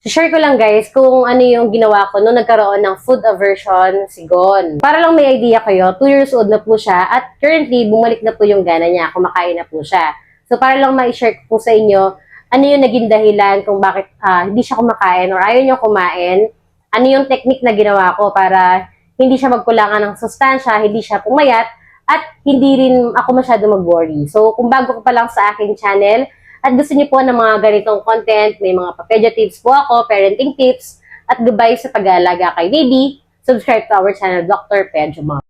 Share ko lang guys kung ano yung ginawa ko nung nagkaroon ng food aversion si Gon. Para lang may idea kayo, 2 years old na po siya at currently bumalik na po yung gana niya, kumakain na po siya. So para lang ma-share ko po sa inyo ano yung naging dahilan kung bakit ah, hindi siya kumakain or ayaw niya kumain, ano yung technique na ginawa ko para hindi siya magkulangan ng sustansya, hindi siya pumayat, at hindi rin ako masyado mag-worry. So kung bago ka pa lang sa aking channel, at gusto niyo po ng mga ganitong content, may mga papedia tips po ako, parenting tips, at gabay sa pag-aalaga kay baby, subscribe to our channel, Dr. Pedro Mom.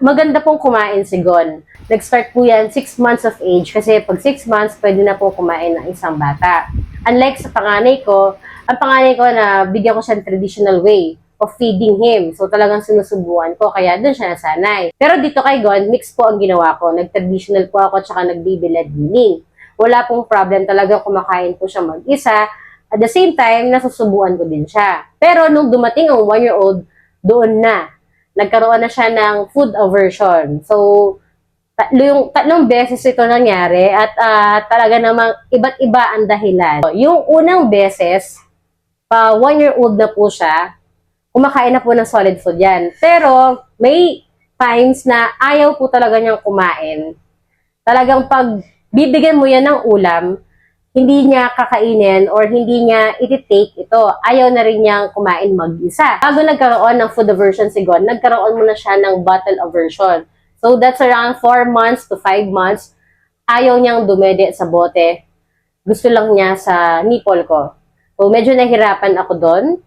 Maganda pong kumain si Gon. Nag-start po yan 6 months of age kasi pag 6 months, pwede na po kumain ng isang bata. Unlike sa panganay ko, ang panganay ko na bigyan ko siya ng traditional way of feeding him. So talagang sinusubuan ko, kaya doon siya nasanay. Pero dito kay Gon, mix po ang ginawa ko. Nag-traditional po ako, tsaka nag-baby led weaning. Wala pong problem, talagang kumakain po siya mag-isa. At the same time, nasusubuan ko din siya. Pero nung dumating ang one-year-old, doon na. Nagkaroon na siya ng food aversion. So, tatlo tatlong beses ito nangyari at ah, talaga namang iba't iba ang dahilan. Yung unang beses, pa one-year-old na po siya, kumakain na po ng solid food yan. Pero, may times na ayaw po talaga niyang kumain. Talagang pag bibigyan mo yan ng ulam, hindi niya kakainin or hindi niya iti-take ito. Ayaw na rin niyang kumain mag-isa. Bago nagkaroon ng food aversion si Gon, nagkaroon muna siya ng bottle aversion. So that's around 4 months to 5 months. Ayaw niyang dumede sa bote. Gusto lang niya sa nipple ko. So medyo nahirapan ako doon.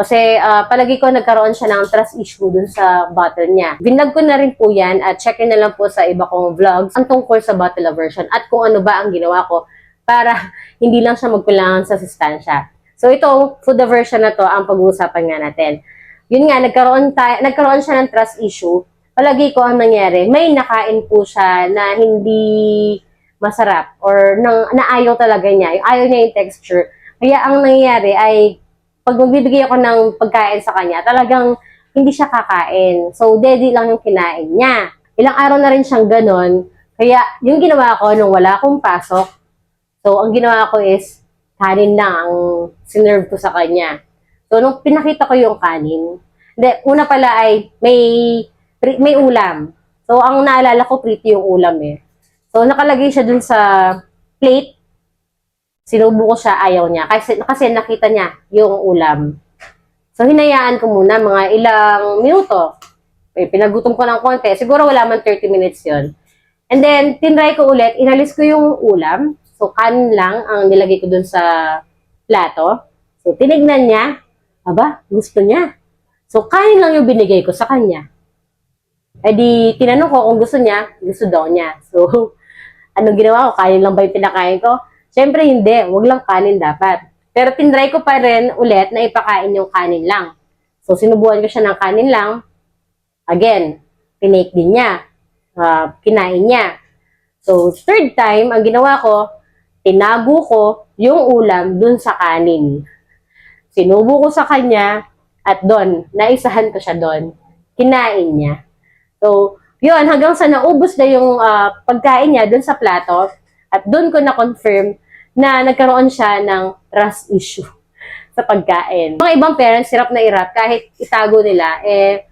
Kasi ah, palagi ko nagkaroon siya ng trust issue dun sa bottle niya. Vinag ko na rin po yan at check na lang po sa iba kong vlogs ang tungkol sa bottle aversion at kung ano ba ang ginawa ko para hindi lang siya magkulangan sa sustansya. So ito, food aversion na to ang pag-uusapan nga natin. Yun nga, nagkaroon, tayo, nagkaroon siya ng trust issue. Palagi ko ang nangyari, may nakain po siya na hindi masarap or nang, naayaw talaga niya. Ayaw niya yung texture. Kaya ang nangyayari ay pag magbibigay ako ng pagkain sa kanya, talagang hindi siya kakain. So, daddy lang yung kinain niya. Ilang araw na rin siyang ganon. Kaya, yung ginawa ko nung wala akong pasok, so, ang ginawa ko is, kanin lang ang sinerve ko sa kanya. So, nung pinakita ko yung kanin, hindi, una pala ay may, may ulam. So, ang naalala ko, pretty yung ulam eh. So, nakalagay siya dun sa plate. Sinubo ko siya, ayaw niya. Kasi, kasi nakita niya yung ulam. So, hinayaan ko muna mga ilang minuto. Eh, pinagutom ko ng konti. Siguro wala man 30 minutes yon. And then, tinry ko ulit. Inalis ko yung ulam. So, kanin lang ang nilagay ko dun sa plato. So, tinignan niya. Aba, gusto niya. So, kanin lang yung binigay ko sa kanya. Eh di, tinanong ko kung gusto niya, gusto daw niya. So, anong ginawa ko? Kanin lang ba yung pinakain ko? Siyempre, hindi. Huwag lang kanin dapat. Pero tinry ko pa rin ulit na ipakain yung kanin lang. So, sinubuan ko siya ng kanin lang. Again, pinake din niya. Ah, kinain niya. So, third time, ang ginawa ko, tinago ko yung ulam dun sa kanin. Sinubo ko sa kanya at doon, naisahan ko siya doon. Kinain niya. So, yun, hanggang sa naubos na yung ah, pagkain niya dun sa plato, at doon ko na-confirm na nagkaroon siya ng trust issue sa pagkain. Mga ibang parents, hirap na hirap, kahit itago nila, eh,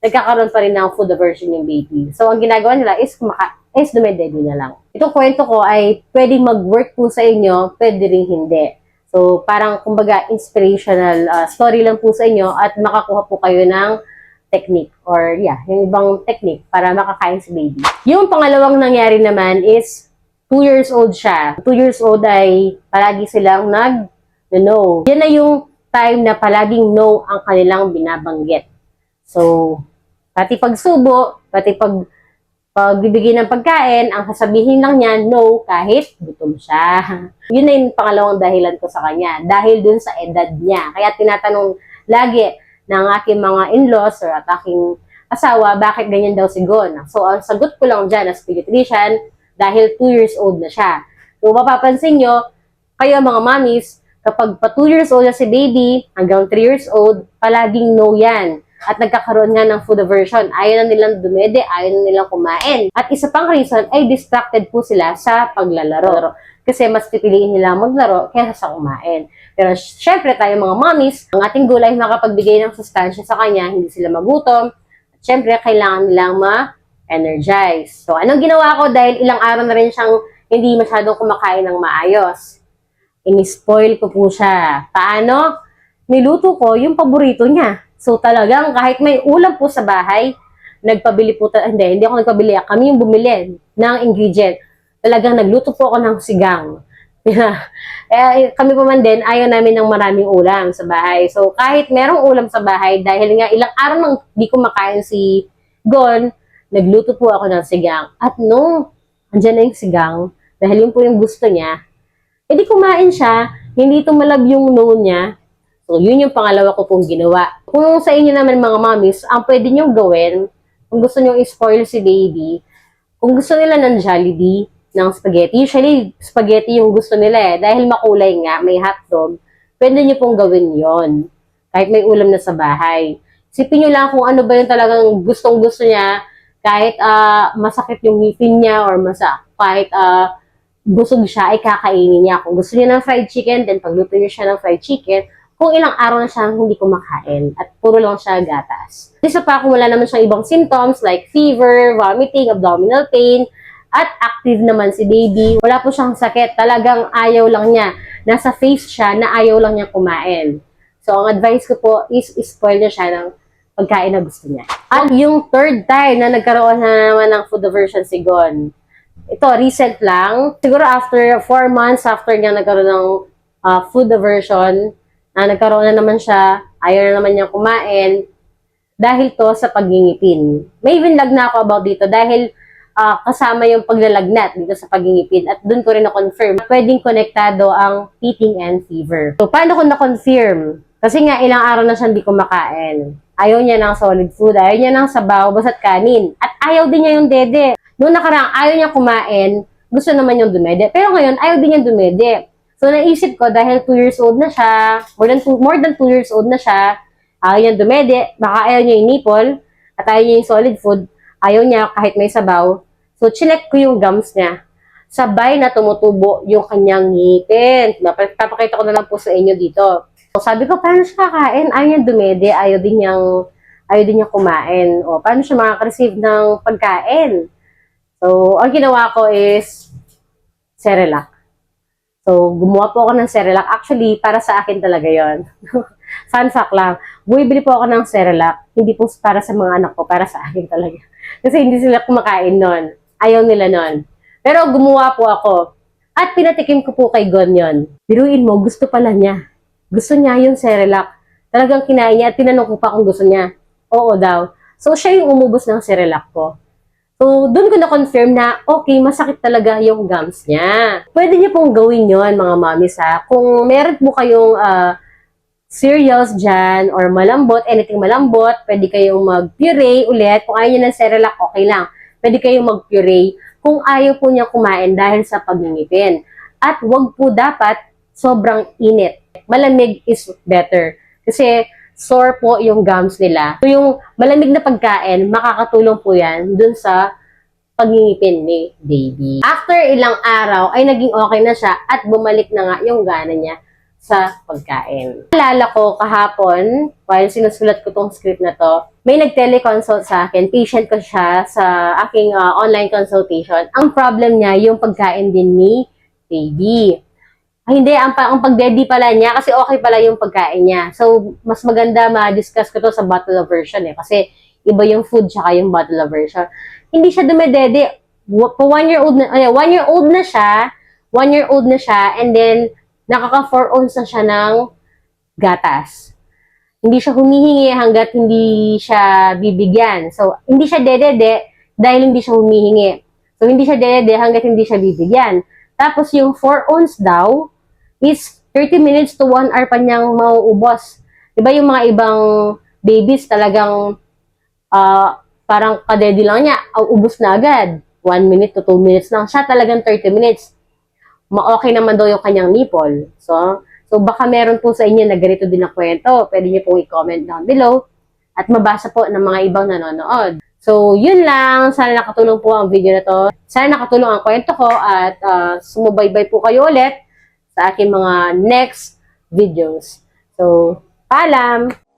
nagkakaroon pa rin ng food aversion yung baby. So, ang ginagawa nila is kumaka is dumedede na lang. Itong kwento ko ay pwedeng mag-work po sa inyo, pwede rin hindi. So, parang kumbaga inspirational uh, story lang po sa inyo at makakuha po kayo ng technique or yeah, yung ibang technique para makakain si baby. Yung pangalawang nangyari naman is 2 years old siya. 2 years old ay palagi silang nag no. Yan na yung time na palaging no ang kanilang binabanggit. So, pati pagsubo, pati pag pagbibigay ng pagkain, ang sasabihin lang niya, no, kahit gutom siya. Yun na yung pangalawang dahilan ko sa kanya. Dahil dun sa edad niya. Kaya tinatanong lagi ng aking mga in-laws or at aking asawa, bakit ganyan daw si Gon? So, ang sagot ko lang dyan as pediatrician, dahil 2 years old na siya. So, mapapansin nyo, kayo mga mommies, kapag pa 2 years old na si baby, hanggang 3 years old, palaging no yan. at nagkakaroon nga ng food aversion. Ayaw na nilang dumede, ayaw na nilang kumain. At isa pang reason ay distracted po sila sa paglalaro. Kasi mas pipiliin nila maglaro kaysa sa kumain. Pero syempre tayo mga mommies, ang ating gulay makapagbigay ng sustansya sa kanya, hindi sila magutom. At syempre, kailangan nilang ma-energize. So, anong ginawa ko? Dahil ilang araw na rin siyang hindi masyadong kumakain ng maayos. In-spoil ko po siya. Paano? Niluto ko yung paborito niya. So, talagang kahit may ulam po sa bahay, nagpabili po, hindi, hindi ako nagpabili. Kami yung bumili ng ingredient. Talagang nagluto po ako ng sigang. eh, kami pa man din, ayaw namin ng maraming ulam sa bahay. So, kahit merong ulam sa bahay, dahil nga ilang araw nang di kumakain si Gon, nagluto po ako ng sigang. At no, andyan na yung sigang, dahil yun po yung gusto niya, edi kumain siya, hindi tumalab yung no niya. So, yun yung pangalawa ko pong ginawa. Kung sa inyo naman mga mommies, ang pwede nyo gawin, kung gusto nyo i-spoil si baby, kung gusto nila ng Jollibee, ng spaghetti, usually spaghetti yung gusto nila eh, dahil makulay nga, may hotdog, pwede nyo pong gawin yon kahit may ulam na sa bahay. Sipin nyo lang kung ano ba yung talagang gustong gusto niya, kahit ah, masakit yung ngipin niya or masa, kahit ah, busog siya, ay kakainin niya. Kung gusto niya ng fried chicken, then pagluto niya siya ng fried chicken, kung ilang araw na siya hindi kumakain at puro lang siya gatas. Isa pa kung wala naman siyang ibang symptoms like fever, vomiting, abdominal pain, at active naman si baby. Wala po siyang sakit. Talagang ayaw lang niya. Nasa face siya na ayaw lang niya kumain. So, ang advice ko po is spoil niya siya ng pagkain na gusto niya. At yung third time na nagkaroon na naman ng food aversion si Gon, ito, recent lang. Siguro after four months after niya nagkaroon ng uh, food aversion, na nagkaroon na naman siya, ayaw na naman niya kumain, dahil to sa pagngingipin. May vinlog na ako about dito dahil ah, kasama yung paglalagnat dito sa pagngingipin at doon ko rin na-confirm pwedeng konektado ang eating and fever. So, paano ko na-confirm? Kasi nga, ilang araw na siya hindi kumakain. Ayaw niya ng solid food, ayaw niya ng sabaw, basta't kanin. At ayaw din niya yung dede. Noong nakarang ayaw niya kumain, gusto naman yung dumede. Pero ngayon, ayaw din niya dumede. So, naisip ko, dahil 2 years old na siya, more than 2, more than 2 years old na siya, ayaw niya dumede, baka ayaw niya yung nipple, at ayaw niya yung solid food, ayaw niya kahit may sabaw. So, chinek ko yung gums niya. Sabay na tumutubo yung kanyang ngipin. Papakita ko na lang po sa inyo dito. So, sabi ko, paano siya kakain? Ayaw niya dumede, ayaw din niyang, ayaw din niya kumain. O, paano siya makaka-receive ng pagkain? So, ang ginawa ko is Cerelac. So, gumawa po ako ng Cerelac. Actually, para sa akin talaga yon. Fun fact lang, bumibili po ako ng Cerelac, hindi po para sa mga anak ko, para sa akin talaga. Kasi hindi sila kumakain nun. Ayaw nila nun. Pero gumawa po ako. At pinatikim ko po kay Gon yun. Biruin mo, gusto pala niya. Gusto niya yung Cerelac. Talagang kinain niya tinanong ko pa kung gusto niya. Oo daw. So, siya yung umubos ng Cerelac ko. So, doon ko na-confirm na, okay, masakit talaga yung gums niya. Pwede niyo pong gawin yon mga mommies ha. Kung meron po kayong ah, cereals dyan or malambot, anything malambot, pwede kayong mag-puree ulit. Kung ayaw niyo ng Cerelac, okay lang. Pwede kayong mag-puree kung ayaw po niya kumain dahil sa pagngingipin. At wag po dapat sobrang init. Malamig is better. Kasi sore po yung gums nila. So yung malamig na pagkain, makakatulong po yan dun sa pagngingipin ni baby. After ilang araw, ay naging okay na siya at bumalik na nga yung gana niya sa pagkain. Alala ko kahapon, while sinusulat ko tong script na to, may nag-teleconsult sa akin. Patient ko siya sa aking uh, online consultation. Ang problem niya, yung pagkain din ni baby. Hindi, ang, ang pag-daddy pala niya, kasi okay pala yung pagkain niya. So, mas maganda ma-discuss ko to sa bottle of version eh. Kasi, iba yung food tsaka yung bottle of version. Hindi siya dumedede. One year old na, ay, one year old na siya, one year old na siya, and then, nakaka 4 ounce na siya ng gatas. Hindi siya humihingi hanggat hindi siya bibigyan. So, hindi siya dedede dahil hindi siya humihingi. So, hindi siya dedede hanggat hindi siya bibigyan. Tapos, yung 4 ounce daw is 30 minutes to 1 hour pa niyang mauubos. Diba yung mga ibang babies talagang ah, parang kadedi lang niya, ubos na agad. 1 minute to 2 minutes lang. Siya talagang 30 minutes. Ma-okay naman daw yung kanyang nipple. So, so baka meron po sa inyo na ganito din na kwento. Pwede niyo pong i-comment down below. at mabasa po ng mga ibang nanonood. So, yun lang. Sana nakatulong po ang video na to. Sana nakatulong ang kwento ko at ah, sumubaybay po kayo ulit sa aking mga next videos. So, paalam!